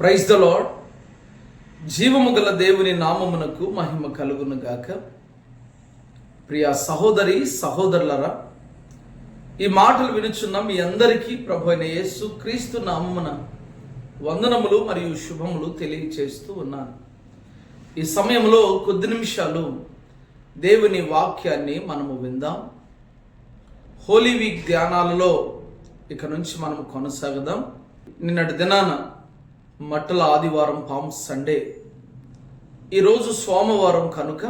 Praise the lord జీవము గల దేవుని నామమునకు మహిమ కలుగును గాక. ప్రియ సహోదరి సహోదరులరా ఈ మాటలు వినుచున్న మీ అందరికీ ప్రభు అయిన యేసు క్రీస్తు నామమున వందనములు మరియు శుభములు తెలియచేస్తూ ఉన్నాను. ఈ సమయంలో కొద్ది నిమిషాలు దేవుని వాక్యాన్ని మనము విందాం. హోలీ వీక్ ధ్యానాలలో ఇక నుంచి మనము కొనసాగుదాం. నిన్నటి దినాన మట్టల ఆదివారం పామ్ సండే. ఈరోజు సోమవారం కనుక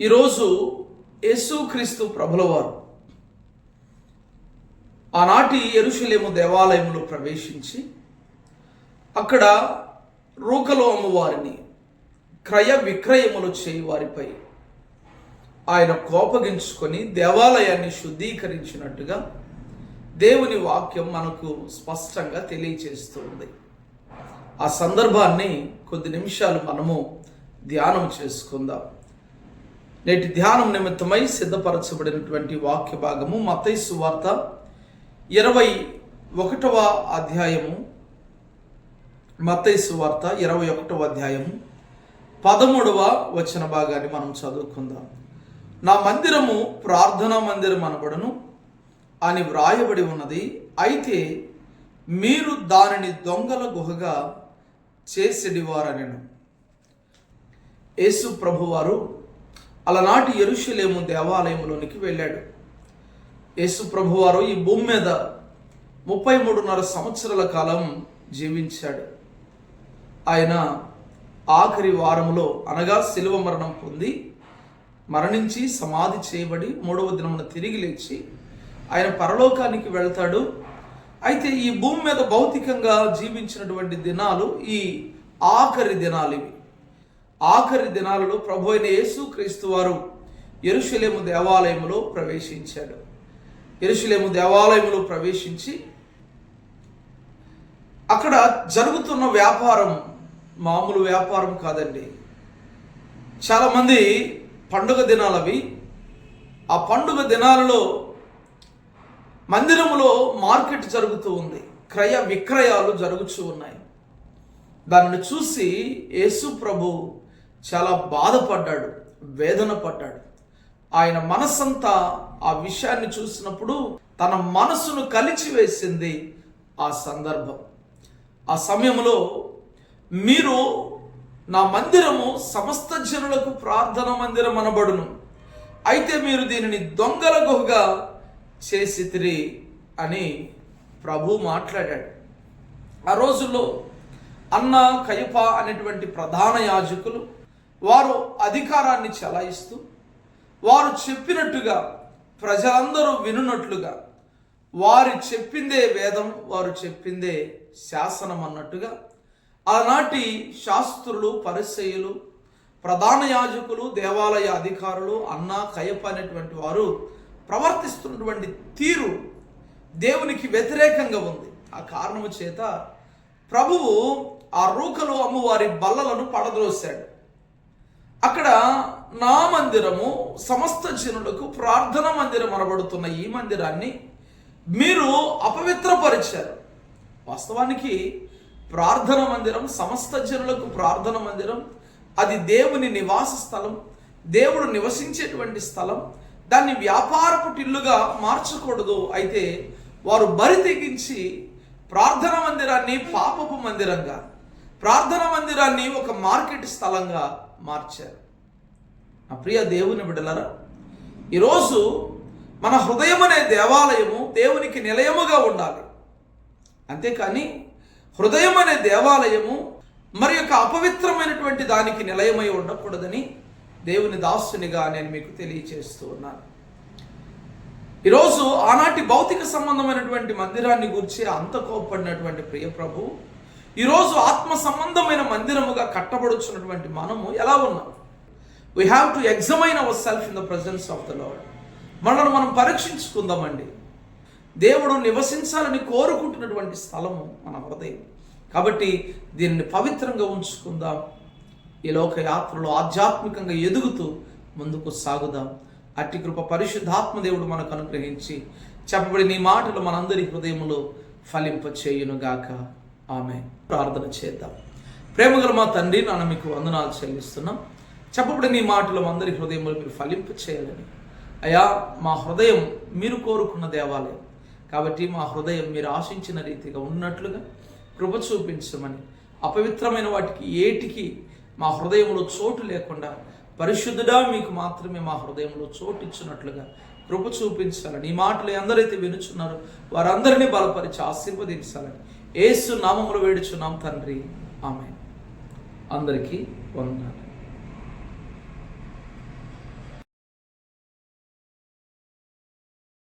ఈరోజు యేసుక్రీస్తు ప్రభులవారు ఆనాటి ఎరుషులేము దేవాలయంలో ప్రవేశించి అక్కడ రూకలో అమ్మవారిని క్రయ విక్రయములు చేయి వారిపై ఆయన కోపగించుకొని దేవాలయాన్ని శుద్ధీకరించినట్టుగా దేవుని వాక్యం మనకు స్పష్టంగా తెలియచేస్తుంది ఆ సందర్భాన్ని కొద్ది నిమిషాలు మనము ధ్యానం చేసుకుందాం. నేటి ధ్యానం నిమిత్తమై సిద్ధపరచబడినటువంటి వాక్య భాగము మతైసు వార్త ఇరవై ఒకటవ అధ్యాయము. మతైసు వార్త ఇరవై ఒకటవ అధ్యాయము. పదమూడవ వచన భాగాన్ని మనం చదువుకుందాం. నా మందిరము ప్రార్థనా మందిరం అనబడను అని వ్రాయబడి ఉన్నది. అయితే మీరు దానిని దొంగల గుహగా చేసేడివారనెను. యేసు ప్రభువారు అలనాటి ఎరుషులేము దేవాలయంలోనికి వెళ్ళాడు. యేసు ప్రభువారు ఈ భూమి మీద ముప్పై మూడున్నర సంవత్సరాల కాలం జీవించాడు. ఆయన ఆఖరి వారములో అనగా శిలువ మరణం పొంది మరణించి సమాధి చేయబడి మూడవ దినమున తిరిగి లేచి ఆయన పరలోకానికి వెళ్తాడు. అయితే ఈ భూమి మీద భౌతికంగా జీవించినటువంటి దినాలు ఈ ఆఖరి దినాలు ఇవి. ఆఖరి దినాలలో ప్రభు అయిన యేసు క్రీస్తు వారు ఎరుషలేము దేవాలయములో ప్రవేశించాడు. ఎరుషలేము దేవాలయములో ప్రవేశించి అక్కడ జరుగుతున్న వ్యాపారం మామూలు వ్యాపారం కాదండి. చాలామంది పండుగ దినాలవి ఆ పండుగ దినాలలో మందిరములో మార్కెట్ జరుగుతూ ఉంది. క్రయ విక్రయాలు జరుగుతూ ఉన్నాయి. దానిని చూసి యేసు ప్రభు చాలా బాధపడ్డాడు వేదన పడ్డాడు ఆయన మనసంతా ఆ విషయాన్ని చూసినప్పుడు తన మనసును కలిచివేసింది ఆ సందర్భం. ఆ సమయంలో మీరు నా మందిరము సమస్త జనులకు ప్రార్థన మందిరం అనబడును. అయితే మీరు దీనిని దొంగల గుహగా చేసితిరి అని ప్రభు మాట్లాడాడు. ఆ రోజుల్లో అన్న కయప అనేటువంటి ప్రధాన యాజకులు వారు అధికారాన్ని చెలాయిస్తూ వారు చెప్పినట్టుగా ప్రజలందరూ వినున్నట్లుగా వారు చెప్పిందే వేదం వారు చెప్పిందే శాసనం అన్నట్టుగా ఆనాటి శాస్త్రులు పరిసయులు ప్రధాన యాజకులు దేవాలయ అధికారులు అన్న కయప అనేటువంటి వారు ప్రవర్తిస్తున్నటువంటి తీరు దేవునికి వ్యతిరేకంగా ఉంది. ఆ కారణము చేత ప్రభువు ఆ రూకలు అమ్మవారి బల్లలను పడద్రోశాడు. అక్కడ నా మందిరము సమస్త జనులకు ప్రార్థన మందిరం అనబడుతున్న ఈ మందిరాన్ని మీరు అపవిత్రపరిచారు. వాస్తవానికి ప్రార్థన మందిరం సమస్త జనులకు ప్రార్థన మందిరం అది దేవుని నివాస స్థలం దేవుడు నివసించేటువంటి స్థలం దాన్ని వ్యాపారపు టిల్లుగా మార్చకూడదు. అయితే వారు బరి తెగించి ప్రార్థన మందిరాన్ని పాపపు మందిరంగా ప్రార్థన మందిరాన్ని ఒక మార్కెట్ స్థలంగా మార్చారు. నా ప్రియ దేవుని బిడలరా ఈరోజు మన హృదయం అనే దేవాలయము దేవునికి నిలయముగా ఉండాలి. అంతేకాని హృదయం అనే దేవాలయము మరి యొక్క అపవిత్రమైనటువంటి దానికి నిలయమై ఉండకూడదని దేవుని దాసునిగా నేను మీకు తెలియచేస్తూ ఉన్నాను. ఈరోజు ఆనాటి భౌతిక సంబంధమైనటువంటి మందిరాన్ని గురించి అంత కోప్పడినటువంటి ప్రియ ప్రభు ఈరోజు ఆత్మ సంబంధమైన మందిరముగా కట్టబడుచున్నటువంటి మనము ఎలా ఉన్నాం? We have to examine our self in the presence of the Lord మనల్ని మనం పరీక్షించుకుందామండి. దేవుడు నివసించాలని కోరుకుంటున్నటువంటి స్థలము మన హృదయం. కాబట్టి దీనిని పవిత్రంగా ఉంచుకుందాం. ఈ లోక యాత్రలో ఆధ్యాత్మికంగా ఎదుగుతూ ముందుకు సాగుదాం. అట్టి కృప పరిశుద్ధాత్మ దేవుడు మనకు అనుగ్రహించి చెప్పబడిన ఈ మాటలు మనందరి హృదయంలో ఫలింప చేయునుగాక ఆమె ప్రార్థన చేద్దాం. ప్రేమగల మా తండ్రి నాన్న మీకు వందనాలు చెల్లిస్తున్నాం. చెప్పబడిన ఈ మాటలు అందరి హృదయంలో మీరు ఫలింపు చేయాలని అయా మా హృదయం మీరు కోరుకున్న దేవాలయం. కాబట్టి మా హృదయం మీరు ఆశించిన రీతిగా ఉన్నట్లుగా కృప చూపించమని అపవిత్రమైన వాటికి ఏటికి మా హృదయంలో చోటు లేకుండా పరిశుద్ధుడా మీకు మాత్రమే మా హృదయంలో చోటు ఇచ్చినట్లుగా కృప చూపించాలని. ఈ మాటలు ఎందరైతే వినుచున్నారో వారందరినీ బలపరిచి ఆశీర్వదించాలని. ఏసు నామములు వేడుచున్నాం తండ్రి. ఆమె అందరికీ వందనాలు.